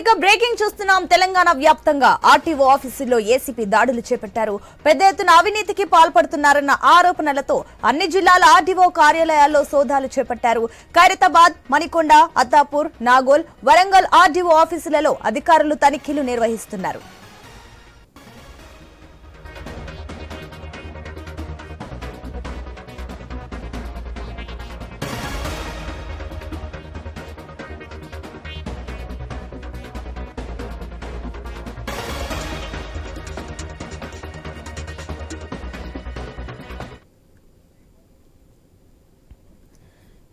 ఇక బ్రేకింగ్ చూస్తున్నాం తెలంగాణ వ్యాప్తంగా. ఆర్టీఓ ఆఫీసుల్లో ఏసీపీ దాడులు చేపట్టారు. పెద్ద ఎత్తున అవినీతికి పాల్పడుతున్నారన్న ఆరోపణలతో అన్ని జిల్లాల ఆర్టీఓ కార్యాలయాల్లో సోదాలు చేపట్టారు. ఖైరతాబాద్ మణికొండ అత్తాపూర్ నాగోల్ వరంగల్ ఆర్టీఓ ఆఫీసులలో అధికారులు తనిఖీలు నిర్వహిస్తున్నారు.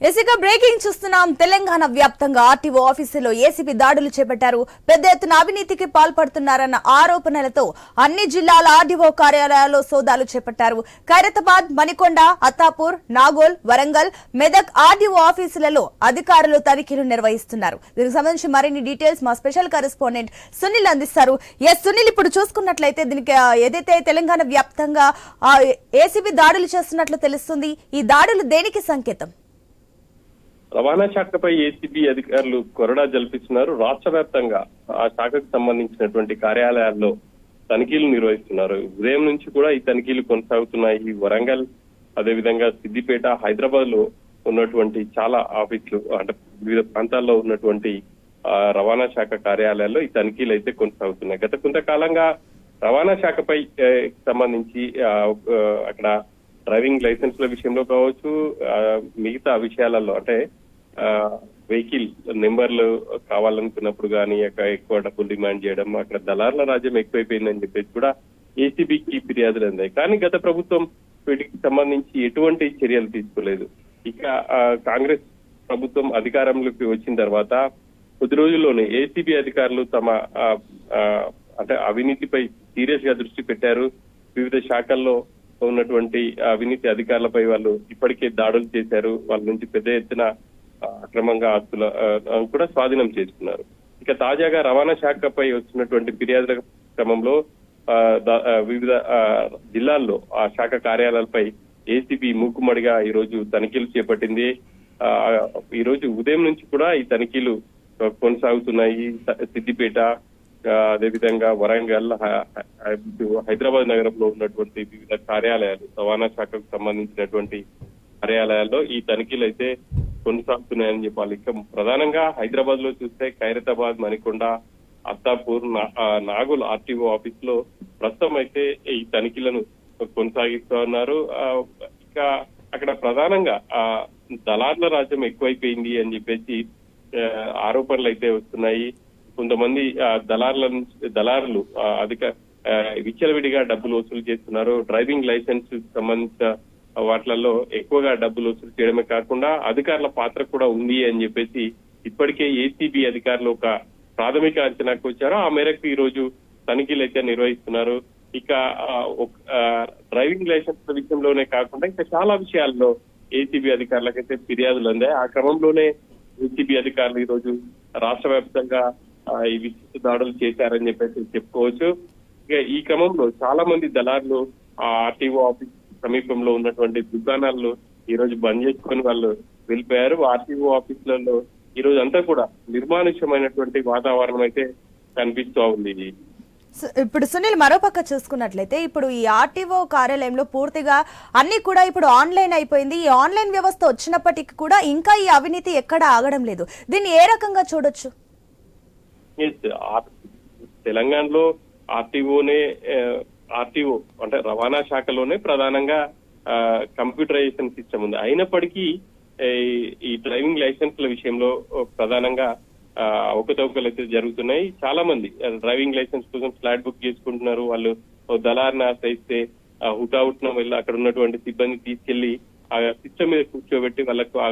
ఇసుక బ్రేకింగ్ చూస్తున్నాం. తెలంగాణ వ్యాప్తంగా ఆర్టీఓ ఆఫీసులో ఏసీబీ దాడులు చేపట్టారు. పెద్ద ఎత్తున అవినీతికి పాల్పడుతున్నారన్న ఆరోపణలతో అన్ని జిల్లాల ఆర్డీఓ కార్యాలయాల్లో సోదాలు చేపట్టారు. ఖైరతాబాద్ మణికొండ అత్తాపూర్ నాగోల్ వరంగల్ మెదక్ ఆర్డీఓ ఆఫీసులలో అధికారులు తనిఖీలు నిర్వహిస్తున్నారు. దీనికి సంబంధించి మరిన్ని డీటెయిల్స్ మా స్పెషల్ కరెస్పాండెంట్ సునీల్ అందిస్తారు. ఎస్ సునీల్ ఇప్పుడు చూసుకున్నట్లయితే దీనికి ఏదైతే తెలంగాణ వ్యాప్తంగా ఏసీబీ దాడులు చేస్తున్నట్లు తెలుస్తుంది ఈ దాడులు దేనికి సంకేతం? రవాణా శాఖపై ఏసీబీ అధికారులు కొరడా జల్పిస్తున్నారు. రాష్ట్ర వ్యాప్తంగా ఆ శాఖకు సంబంధించినటువంటి కార్యాలయాల్లో తనిఖీలు నిర్వహిస్తున్నారు. ఉదయం నుంచి కూడా ఈ తనిఖీలు కొనసాగుతున్నాయి. వరంగల్ అదేవిధంగా సిద్దిపేట హైదరాబాద్లో ఉన్నటువంటి చాలా ఆఫీసులు అంటే వివిధ ప్రాంతాల్లో ఉన్నటువంటి ఆ, రవాణా శాఖ కార్యాలయాల్లో ఈ తనిఖీలు అయితే కొనసాగుతున్నాయి. గత కొంతకాలంగా రవాణా శాఖపై సంబంధించి అక్కడ డ్రైవింగ్ లైసెన్స్ల విషయంలో కావచ్చు ఆ, మిగతా విషయాలలో అంటే వెహికల్ నెంబర్లు కావాలనుకున్నప్పుడు కానీ అక్కడ ఎక్కువ డబ్బులు డిమాండ్ చేయడం అక్కడ దళారుల రాజ్యం ఎక్కువైపోయిందని చెప్పేసి కూడా ఏసీబీకి ఫిర్యాదులు అందాయి. కానీ గత ప్రభుత్వం వీటికి సంబంధించి ఎటువంటి చర్యలు తీసుకోలేదు. ఇక ఆ, కాంగ్రెస్ ప్రభుత్వం అధికారంలోకి వచ్చిన తర్వాత కొద్ది రోజుల్లోనే ఏసీబీ అధికారులు తమ ఆ, అంటే అవినీతిపై సీరియస్గా దృష్టి పెట్టారు. వివిధ శాఖల్లో ఉన్నటువంటి అవినీతి అధికారులపై వాళ్ళు ఇప్పటికే దాడులు చేశారు. వాళ్ళ నుంచి పెద్ద ఎత్తున అక్రమంగా ఆస్తుల కూడా స్వాధీనం చేసుకున్నారు. ఇక తాజాగా రవాణా శాఖపై వచ్చినటువంటి ఫిర్యాదుల క్రమంలో ఆ, వివిధ జిల్లాల్లో ఆ శాఖ కార్యాలయాలపై ఏసీబీ మూకుమ్మడిగా ఈ రోజు తనిఖీలు చేపట్టింది. ఆ, ఈ రోజు ఉదయం నుంచి కూడా ఈ తనిఖీలు కొనసాగుతున్నాయి. సిద్దిపేట అదేవిధంగా వరంగల్ హైదరాబాద్ నగరంలో ఉన్నటువంటి వివిధ కార్యాలయాలు రవాణా శాఖకు సంబంధించినటువంటి కార్యాలయాల్లో ఈ తనిఖీలు అయితే కొనసాగుతున్నాయని చెప్పాలి. ఇక ప్రధానంగా హైదరాబాద్లో చూస్తే ఖైరతాబాద్ మణికొండ అత్తాపూర్ నాగుల్ ఆ, ఆర్టీఓ ఆఫీస్లో ప్రస్తుతం అయితే ఈ తనిఖీలను కొనసాగిస్తూ ఉన్నారు ఆ, ఇక అక్కడ ప్రధానంగా ఆ దళార్ల రాజ్యం ఎక్కువైపోయింది అని చెప్పేసి ఆరోపణలు అయితే వస్తున్నాయి. కొంతమంది ఆ, దళారుల నుంచి- దళారులు అధిక ఆ, విచ్చలవిడిగా డబ్బులు వసూలు చేస్తున్నారు. డ్రైవింగ్ లైసెన్స్ సంబంధించిన వాటిలలో ఎక్కువగా డబ్బులు వసూలు చేయడమే కాకుండా అధికారుల పాత్ర కూడా ఉంది అని చెప్పేసి ఇప్పటికే ఏసీబీ అధికారులు ఒక ప్రాథమిక అంచనాకు వచ్చారు. ఆ మేరకు ఈ రోజు తనిఖీలు అయితే నిర్వహిస్తున్నారు. ఇక డ్రైవింగ్ లైసెన్స్ విషయంలోనే కాకుండా ఇంకా చాలా విషయాల్లో ఏసీబీ అధికారులకైతే ఫిర్యాదులు అందాయి. ఆ క్రమంలోనే ఏసీబీ అధికారులు ఈ రోజు రాష్ట్ర వ్యాప్తంగా ఈ విస్తృత దాడులు చేశారని చెప్పేసి చెప్పుకోవచ్చు. ఇక ఈ క్రమంలో చాలా మంది దళారులు ఆ ఆర్టీఓ ఆఫీస్ సమీపంలో ఉన్నటువంటి దుకాణాలను ఈ రోజు బంద్ చేసుకొని వాళ్ళు వెళ్ళిపోయారు. ఆర్టీఓ ఆఫీసులలో ఈ రోజు అంతా కూడా నిర్మానుష్యమైనటువంటి వాతావరణం అయితే కనిపిస్తూ ఉంది. ఇప్పుడు సునీల్ మరోపక్క చూసుకున్నట్లయితే ఇప్పుడు ఈ ఆర్టీఓ కార్యాలయంలో పూర్తిగా అన్ని కూడా ఇప్పుడు ఆన్లైన్ అయిపోయింది. ఈ ఆన్లైన్ వ్యవస్థ వచ్చినప్పటికీ కూడా ఇంకా ఈ అవినీతి ఎక్కడ ఆగడం లేదు. దీన్ని ఏ రకంగా చూడొచ్చు? తెలంగాణలో ఆర్టీఓనే ఆర్టీఓ అంటే రవాణా శాఖలోనే ప్రధానంగా కంప్యూటరైజేషన్ సిస్టమ్ ఉంది. అయినప్పటికీ ఈ డ్రైవింగ్ లైసెన్స్ల విషయంలో ప్రధానంగా ఆ, అవకతవకలు అయితే జరుగుతున్నాయి. చాలా మంది డ్రైవింగ్ లైసెన్స్ కోసం ఫ్లాట్ బుక్ చేసుకుంటున్నారు. వాళ్ళు ఓ ఆశ్రయిస్తే ఆ, వెళ్ళి అక్కడ ఉన్నటువంటి సిబ్బంది తీసుకెళ్ళి ఆ సిస్టమ్ మీద కూర్చోబెట్టి వాళ్ళకు ఆ-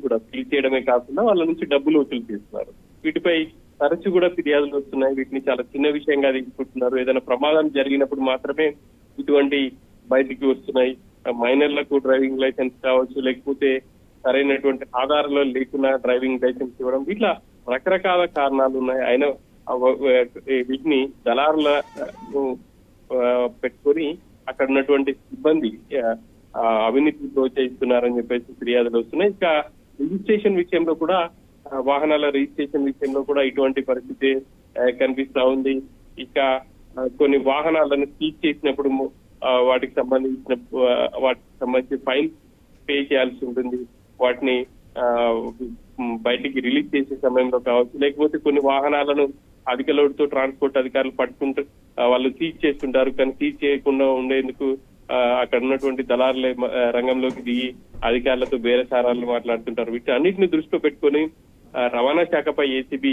కూడా ఫిల్ చేయడమే కాకుండా వాళ్ళ నుంచి డబ్బులు వసూలు చేస్తున్నారు. వీటిపై తరచు కూడా ఫిర్యాదులు వస్తున్నాయి. వీటిని చాలా చిన్న విషయంగా తీసుకుంటున్నారు ఏదైనా ప్రమాదం జరిగినప్పుడు మాత్రమే ఇటువంటి బయటికి వస్తున్నాయి. మైనర్లకు డ్రైవింగ్ లైసెన్స్ కావచ్చు లేకపోతే సరైనటువంటి ఆధారాలు లేకుండా డ్రైవింగ్ లైసెన్స్ ఇవ్వడం. ఇట్లా రకరకాల కారణాలు ఉన్నాయి. ఆయన వీటిని దళారుల పెట్టుకొని అక్కడ ఉన్నటువంటి సిబ్బంది ఆ, అవినీతి ప్రోత్సహిస్తున్నారని చెప్పేసి ఫిర్యాదులు వస్తున్నాయి. ఇంకా రిజిస్ట్రేషన్ విషయంలో కూడా వాహనాల రిజిస్ట్రేషన్ విషయంలో కూడా ఇటువంటి పరిస్థితి కనిపిస్తా ఉంది. ఇక కొన్ని వాహనాలను సీజ్ చేసినప్పుడు వాటికి సంబంధించిన వాటికి సంబంధించి ఫైన్ పే చేయాల్సి ఉంటుంది. వాటిని ఆ, బయటికి రిలీజ్ చేసే సమయంలో కావచ్చు. లేకపోతే కొన్ని వాహనాలను అధిక లోడ్తో ట్రాన్స్పోర్ట్ అధికారులు పట్టుకుంటూ వాళ్ళు సీజ్ చేస్తుంటారు. కానీ సీజ్ చేయకుండా ఉండేందుకు అక్కడ ఉన్నటువంటి దళారులే రంగంలోకి దిగి అధికారులతో బేరసారాలు మాట్లాడుతుంటారు. వీటి అన్నింటిని దృష్టిలో పెట్టుకొని రవాణా శాఖపై ఏసీబీ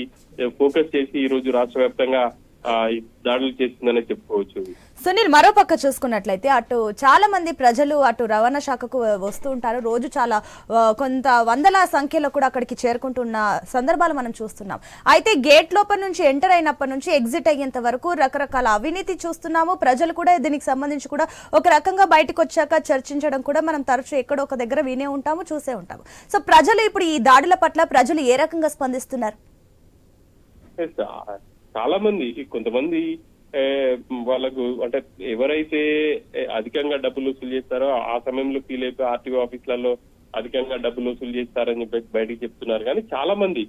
ఫోకస్ చేసి ఈ రోజు రాష్ట్ర వ్యాప్తంగా దాడులు చేస్తుందనే చెప్పుకోవచ్చు. సునీల్ మరోపక్క చూసుకున్నట్లయితే అటు చాలా మంది ప్రజలు అటు రవాణా శాఖకు వస్తూ ఉంటారు. రోజు చాలా కొంత వందల సంఖ్యలో కూడా అక్కడికి చేరుకుంటున్న సందర్భాలు మనం చూస్తున్నాం. అయితే గేట్ లోపల నుంచి ఎంటర్ అయినప్పటి నుంచి ఎగ్జిట్ అయ్యేంత వరకు రకరకాల అవినీతి చూస్తున్నాము. ప్రజలు కూడా దీనికి సంబంధించి కూడా ఒక రకంగా బయటకు వచ్చాక చర్చించడం కూడా మనం తరచూ ఎక్కడో ఒక దగ్గర వినే ఉంటాము చూసే ఉంటాము. సో ప్రజలు ఇప్పుడు ఈ దాడుల పట్ల ప్రజలు ఏ రకంగా స్పందిస్తున్నారు? చాలా మంది కొంతమంది వాళ్ళకు అంటే ఎవరైతే అధికంగా డబ్బులు వసూలు చేస్తారో ఆ సమయంలో ఫీల్ అయిపోయి ఆర్టీఓ ఆఫీసులలో అధికంగా డబ్బులు వసూలు చేస్తారని చెప్పేసి బయటికి చెప్తున్నారు. కానీ చాలా మంది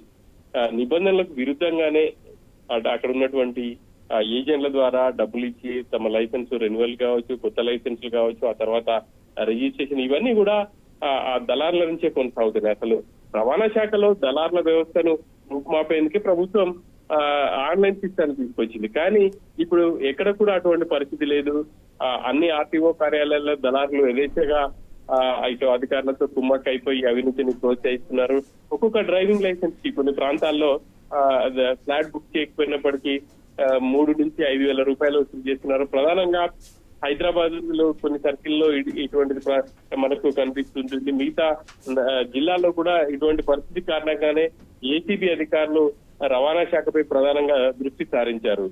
ఆ, నిబంధనలకు విరుద్ధంగానే అక్కడ ఉన్నటువంటి ఏజెంట్ల ద్వారా డబ్బులు ఇచ్చి తమ లైసెన్స్ రెన్యువల్ కావచ్చు కొత్త లైసెన్సులు కావచ్చు ఆ తర్వాత రిజిస్ట్రేషన్ ఇవన్నీ కూడా ఆ, దళారుల నుంచే కొనసాగుతున్నాయి. అసలు రవాణా శాఖలో దళారుల వ్యవస్థను రూపుమాపేందుకే ప్రభుత్వం ఆన్లైన్ సిస్టాన్ని తీసుకొచ్చింది. కానీ ఇప్పుడు ఎక్కడ కూడా అటువంటి పరిస్థితి లేదు. అన్ని ఆర్టీఓ కార్యాలయాల్లో దళారులు యథేచ్ఛగా ఇటు అధికారులతో కుమ్మక్క అయిపోయి అవినీతిని ప్రోత్సహిస్తున్నారు. ఒక్కొక్క డ్రైవింగ్ లైసెన్స్కి కొన్ని ప్రాంతాల్లో ఆ, ఫ్లాట్ బుక్ చేయకపోయినప్పటికీ మూడు నుంచి ఐదు వేల రూపాయలు వసూలు చేస్తున్నారు. ప్రధానంగా హైదరాబాద్లో కొన్ని సర్కిల్లో ఇ- ఇటువంటిది మనకు కనిపిస్తుంటుంది. మిగతా జిల్లాలో కూడా ఇటువంటి పరిస్థితి కారణంగానే ఏసీబీ అధికారులు రవాణా శాఖపై ప్రధానంగా దృష్టి సారించారు.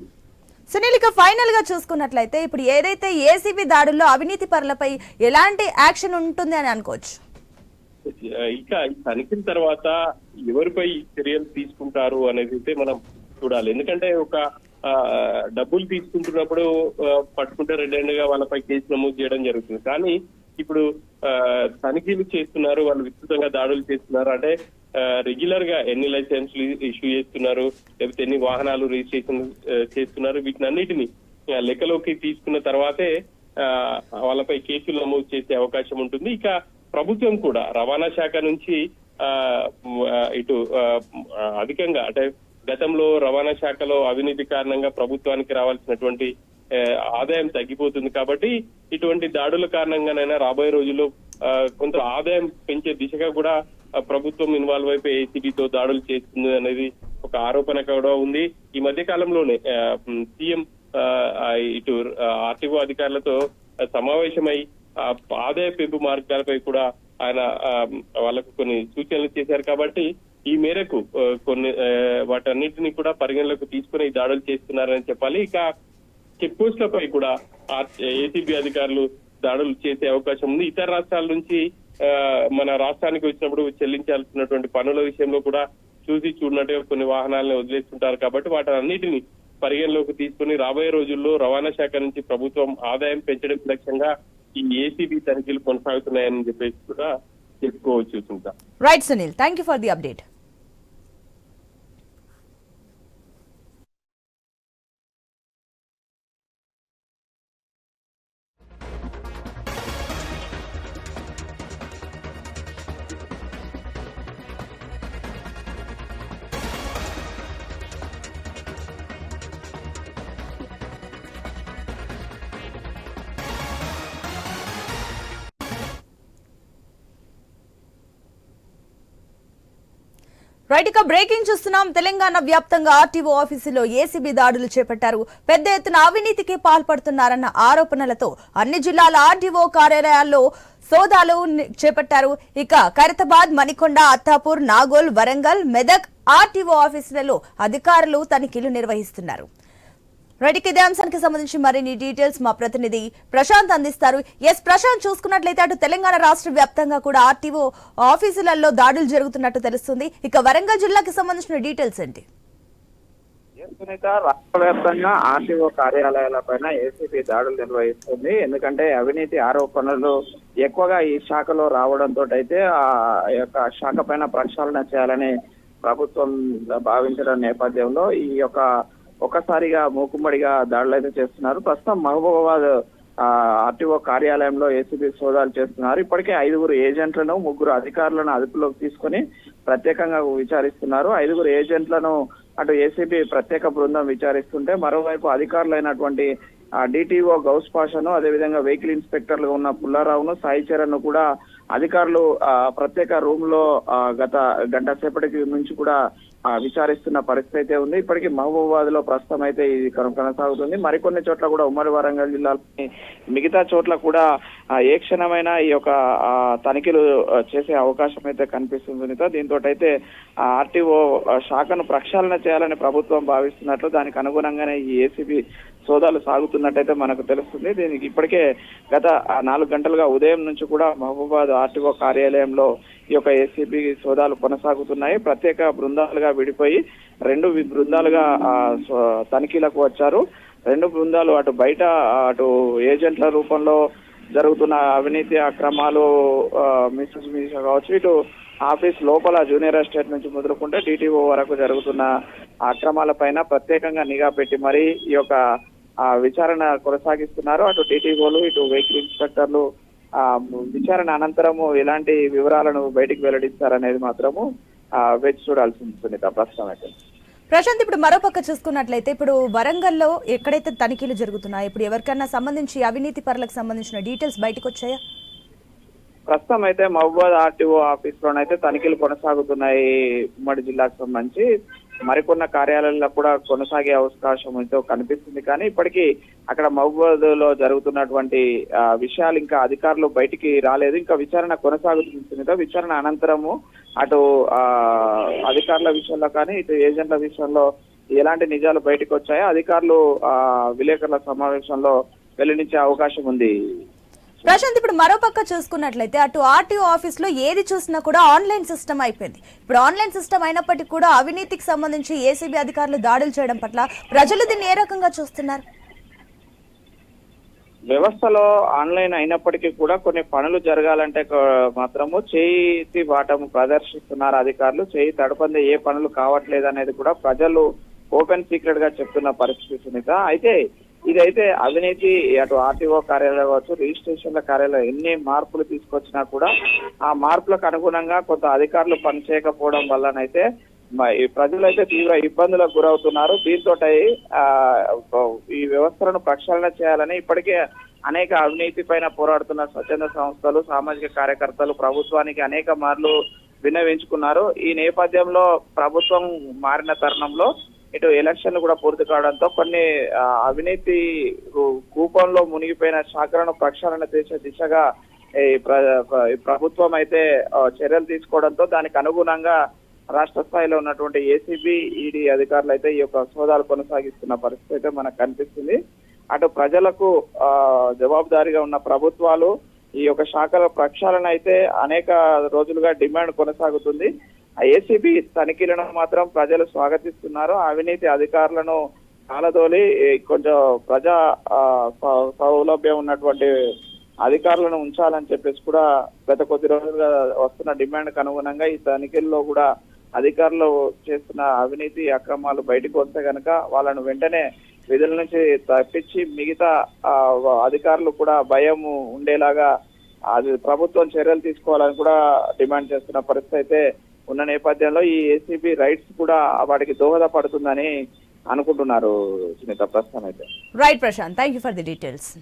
సునీల్ ఇక ఫైనల్గా చూసుకున్నట్లయితే ఇప్పుడు ఏదైతే ఏసీబీ దాడుల్లో అవినీతి పరులపై ఎలాంటి యాక్షన్ ఉంటుంది అని అనుకోవచ్చు? ఇక ఈ తనిఖీల తర్వాత ఎవరిపై చర్యలు తీసుకుంటారు అనేది అయితే మనం చూడాలి. ఎందుకంటే ఒక డబ్బులు తీసుకుంటున్నప్పుడు పట్టుకుంటే రెండేళ్ళుగా వాళ్ళపై కేసు నమోదు చేయడం జరుగుతుంది. కానీ ఇప్పుడు తనిఖీలు చేస్తున్నారు వాళ్ళు విస్తృతంగా దాడులు చేస్తున్నారు. అంటే రెగ్యులర్గా ఎన్ని లైసెన్స్లు ఇష్యూ చేస్తున్నారు లేకపోతే ఎన్ని వాహనాలు రిజిస్ట్రేషన్ చేస్తున్నారు వీటిని అన్నిటిని లెక్కలోకి తీసుకున్న తర్వాతే ఆ, వాళ్ళపై కేసులు నమోదు చేసే అవకాశం ఉంటుంది. ఇక ప్రభుత్వం కూడా రవాణా శాఖ నుంచి ఆ, ఇటు అధికంగా అంటే గతంలో రవాణా శాఖలో అవినీతి కారణంగా ప్రభుత్వానికి రావాల్సినటువంటి ఆదాయం తగ్గిపోతుంది కాబట్టి ఇటువంటి దాడుల కారణంగానైనా రాబోయే రోజుల్లో ఆ, కొంత ఆదాయం పెంచే దిశగా కూడా ప్రభుత్వం ఇన్వాల్వ్ అయిపోయి ఏసీబీతో దాడులు చేస్తుంది అనేది ఒక ఆరోపణ కూడా ఉంది. ఈ మధ్య కాలంలోనే సీఎం ఆ, ఇటు ఆర్టీఓ అధికారులతో సమావేశమై ఆదాయ పెంపు మార్గాలపై కూడా ఆయన ఆ, వాళ్ళకు కొన్ని సూచనలు చేశారు కాబట్టి ఈ మేరకు కొన్ని వాటన్నిటిని కూడా పరిగణలోకి తీసుకుని దాడులు చేస్తున్నారని చెప్పాలి. ఇక చెక్ పోస్టులపై కూడా ఏసీబీ అధికారులు దాడులు చేసే అవకాశం ఉంది. ఇతర రాష్ట్రాల నుంచి మన రాష్ట్రానికి వచ్చినప్పుడు చెల్లించాల్సినటువంటి పనుల విషయంలో కూడా చూసి చూడనట్టే కొన్ని వాహనాలను వదిలేస్తుంటారు కాబట్టి వాటి అన్నిటిని పరిగణలోకి తీసుకుని రాబోయే రోజుల్లో రవాణా శాఖ నుంచి ప్రభుత్వం ఆదాయం పెంచడం లక్ష్యంగా ఈ ఏసీబీ తనిఖీలు కొనసాగుతున్నాయని చెప్పేసి కూడా చెప్పుకోవచ్చు right Sunil thank you for the update right ఇక బ్రేకింగ్ చూస్తున్నాం. తెలంగాణ వ్యాప్తంగా ఆర్టీఓ ఆఫీసులో ఏసీబీ దాడులు చేపట్టారు. పెద్ద ఎత్తున అవినీతికి పాల్పడుతున్నారన్న ఆరోపణలతో అన్ని జిల్లాల ఆర్టీఓ కార్యాలయాల్లో సోదాలు చేపట్టారు. ఇక ఖైరతాబాద్ మణికొండ అత్తాపూర్ నాగోల్ వరంగల్ మెదక్ ఆర్టీఓ ఆఫీసులలో అధికారులు తనిఖీలు నిర్వహిస్తున్నారు. రైట్ ఇదే అంశానికి సంబంధించి మరిన్ని డీటెయిల్స్ మా ప్రతినిధి ప్రశాంత్ అందిస్తారు. ఎస్ ప్రశాంత్ చూసుకున్నట్లయితే అటు తెలంగాణ రాష్ట్ర వ్యాప్తంగా కూడా ఆర్టీఓ ఆఫీసులలో దాడులు జరుగుతున్నట్టు తెలుస్తుంది. ఇక వరంగల్ జిల్లాకి సంబంధించిన డీటెయిల్స్ ఏంటి? సునీత రాష్ట్ర వ్యాప్తంగా ఆర్టీఓ కార్యాలయాలపైన ఏసీపీ దాడులు నిర్వహిస్తుంది. ఎందుకంటే అవినీతి ఆరోపణలు ఎక్కువగా ఈ శాఖలో రావడంతో అయితే ఆ యొక్క శాఖ పైన ప్రక్షాళన చేయాలని ప్రభుత్వం భావించిన నేపథ్యంలో ఈ యొక్క ఒక్కసారిగా మూకుమ్మడిగా దాడులు అయితే చేస్తున్నారు. ప్రస్తుతం మహబూబాబాద్ ఆర్టీఓ కార్యాలయంలో ఏసీబీ సోదాలు చేస్తున్నారు. ఇప్పటికే ఐదుగురు ఏజెంట్లను ముగ్గురు అధికారులను అదుపులోకి తీసుకొని ప్రత్యేకంగా విచారిస్తున్నారు. ఐదుగురు ఏజెంట్లను అటు ఏసీబీ ప్రత్యేక బృందం విచారిస్తుంటే మరోవైపు అధికారులైనటువంటి డిటిఓ గౌస్ పాషను అదేవిధంగా వెహికల్ ఇన్స్పెక్టర్లుగా ఉన్న పుల్లారావును సాయి చరణ్ కూడా అధికారులు ఆ, ప్రత్యేక రూమ్లో ఆ, గత గంట సేపటికి నుంచి కూడా విచారిస్తున్న పరిస్థితి అయితే ఉంది. ఇప్పటికీ మహబూబాబాద్లో ప్రస్తుతం అయితే ఇది కొనసాగుతుంది. మరికొన్ని చోట్ల కూడా ఉమ్మడి వరంగల్ జిల్లాలోని మిగతా చోట్ల కూడా ఏ క్షణమైన ఈ యొక్క తనిఖీలు చేసే అవకాశం అయితే కనిపిస్తుంది సునీత దీంతో అయితే ఆర్టీఓ శాఖను ప్రక్షాళన చేయాలని ప్రభుత్వం భావిస్తున్నట్లు దానికి అనుగుణంగానే ఈ ఏసీబీ సోదాలు సాగుతున్నట్టయితే మనకు తెలుస్తుంది. దీనికి ఇప్పటికే గత నాలుగు గంటలుగా ఉదయం నుంచి కూడా మహబూబాద్ ఆర్టీఓ కార్యాలయంలో ఈ యొక్క ఏసీబీ సోదాలు కొనసాగుతున్నాయి. ప్రత్యేక బృందాలుగా విడిపోయి రెండు బృందాలుగా సో- తనిఖీలకు వచ్చారు. రెండు బృందాలు అటు బయట అటు ఏజెంట్ల రూపంలో జరుగుతున్న అవినీతి అక్రమాలు మిస్యూజ్ మిస్ కావచ్చు ఇటు ఆఫీస్ లోపల జూనియర్ ఎస్టేట్ నుంచి మొదలుకుంటే డిటిఓ వరకు జరుగుతున్న అక్రమాల పైన ప్రత్యేకంగా నిఘా పెట్టి మరీ ఈ యొక్క విచారణ కొనసాగిస్తున్నారు. అటు టీటీఓలు ఇటు వెహికల్ ఇన్స్పెక్టర్లు ఆ, విచారణ అనంతరము ఎలాంటి వివరాలను బయటికి వెల్లడిస్తారనేది మాత్రము ఆ, వేచి చూడాల్సింది సునీత. ప్రస్తుతం అయితే. ప్రశాంత్ ఇప్పుడు మరోపక్క చూసుకున్నట్లయితే ఇప్పుడు వరంగల్లో ఎక్కడైతే తనిఖీలు జరుగుతున్నాయో ఇప్పుడు ఎవరికైనా సంబంధించి అవినీతి పరులకు సంబంధించిన డీటెయిల్స్ బయటకు వచ్చాయా ప్రస్తుతం అయితే మహబూబాద్ ఆర్టీఓ ఆఫీస్ లోనైతే తనిఖీలు కొనసాగుతున్నాయి ఉమ్మడి జిల్లాకు సంబంధించి. మరికొన్న కార్యాలయాల్లో కూడా కొనసాగే అవకాశం అయితే కనిపిస్తుంది. కానీ ఇప్పటికీ అక్కడ మహబూబాద్లో జరుగుతున్నటువంటి విషయాలు ఇంకా అధికారులు బయటికి రాలేదు. ఇంకా విచారణ కొనసాగుతుంది సునీత. విచారణ అనంతరము అటు ఆ, అధికారుల విషయంలో కానీ ఇటు ఏజెంట్ల విషయంలో ఎలాంటి నిజాలు బయటకు వచ్చాయో అధికారులు ఆ విలేకరుల సమావేశంలో వెల్లడించే అవకాశం ఉంది. ప్రశాంత్ ఇప్పుడు మరోపక్క చూసుకున్నట్లయితే అటు ఆర్టీఓ ఆఫీస్లో ఏది చూసినా కూడా ఆన్లైన్ సిస్టమ్ అయిపోయింది. ఇప్పుడు ఆన్లైన్ సిస్టమ్ అయినప్పటికీ కూడా అవినీతికి సంబంధించి ఏసీబీ అధికారులు దాడులు చేయడం పట్ల ప్రజలు దీన్ని ఏ రకంగా చూస్తున్నారు? వ్యవస్థలో ఆన్లైన్ అయినప్పటికీ కూడా కొన్ని పనులు జరగాలంటే మాత్రము చేతి వాటము ప్రదర్శిస్తున్నారు అధికారులు. చేయి తడపంది ఏ పనులు కావట్లేదు అనేది కూడా ప్రజలు ఓపెన్ సీక్రెట్గా చెప్తున్న పరిస్థితి సునీత అయితే ఇదైతే అవినీతి అటు ఆర్టీఓ కార్యాలయం కావచ్చు రిజిస్ట్రేషన్ల కార్యాలయం ఎన్ని మార్పులు తీసుకొచ్చినా కూడా ఆ మార్పులకు అనుగుణంగా కొంత అధికారులు పనిచేయకపోవడం వల్లనైతే ఈ ప్రజలైతే తీవ్ర ఇబ్బందులకు గురవుతున్నారు. దీంతో ఈ వ్యవస్థలను ప్రక్షాళన చేయాలని ఇప్పటికే అనేక అవినీతి పైన పోరాడుతున్న స్వచ్ఛంద సంస్థలు సామాజిక కార్యకర్తలు ప్రభుత్వానికి అనేక మార్లు విన్నవించుకున్నారు. ఈ నేపథ్యంలో ప్రభుత్వం మారిన తరుణంలో ఇటు ఎలక్షన్లు కూడా పూర్తి కావడంతో కొన్ని అవినీతి కూపంలో మునిగిపోయిన శాఖలను ప్రక్షాళన చేసే దిశగా ఈ ప్ర- ప్రభుత్వం అయితే చర్యలు తీసుకోవడంతో దానికి అనుగుణంగా రాష్ట్ర స్థాయిలో ఉన్నటువంటి ఏసీబీ ఈడీ అధికారులు అయితే ఈ యొక్క సోదాలు కొనసాగిస్తున్న పరిస్థితి అయితే మనకు కనిపిస్తుంది. అటు ప్రజలకు ఆ, జవాబుదారీగా ఉన్న ప్రభుత్వాలు ఈ యొక్క శాఖల ప్రక్షాళన అయితే అనేక రోజులుగా డిమాండ్ కొనసాగుతుంది. ఏసీబీ తనిఖీలను మాత్రం ప్రజలు స్వాగతిస్తున్నారు. అవినీతి అధికారులను కాలదోలి కొంచెం ప్రజా సౌ- సౌలభ్యం ఉన్నటువంటి అధికారులను ఉంచాలని చెప్పేసి కూడా గత కొద్ది రోజులుగా వస్తున్న డిమాండ్ అనుగుణంగా ఈ తనిఖీల్లో కూడా అధికారులు చేస్తున్న అవినీతి అక్రమాలు బయటకు వస్తే కనుక వాళ్ళను వెంటనే విధుల నుంచి తప్పించి మిగతా ఆ, అధికారులు కూడా భయం ఉండేలాగా అది ప్రభుత్వం చర్యలు తీసుకోవాలని కూడా డిమాండ్ చేస్తున్న పరిస్థితి అయితే ఉన్న నేపథ్యంలో ఈ ఏసీబీ రైట్స్ కూడా వాటికి దోహదపడుతుందని అనుకుంటున్నారు సునీత ప్రస్తుతం అయితే. Right Prashanth thank you for the details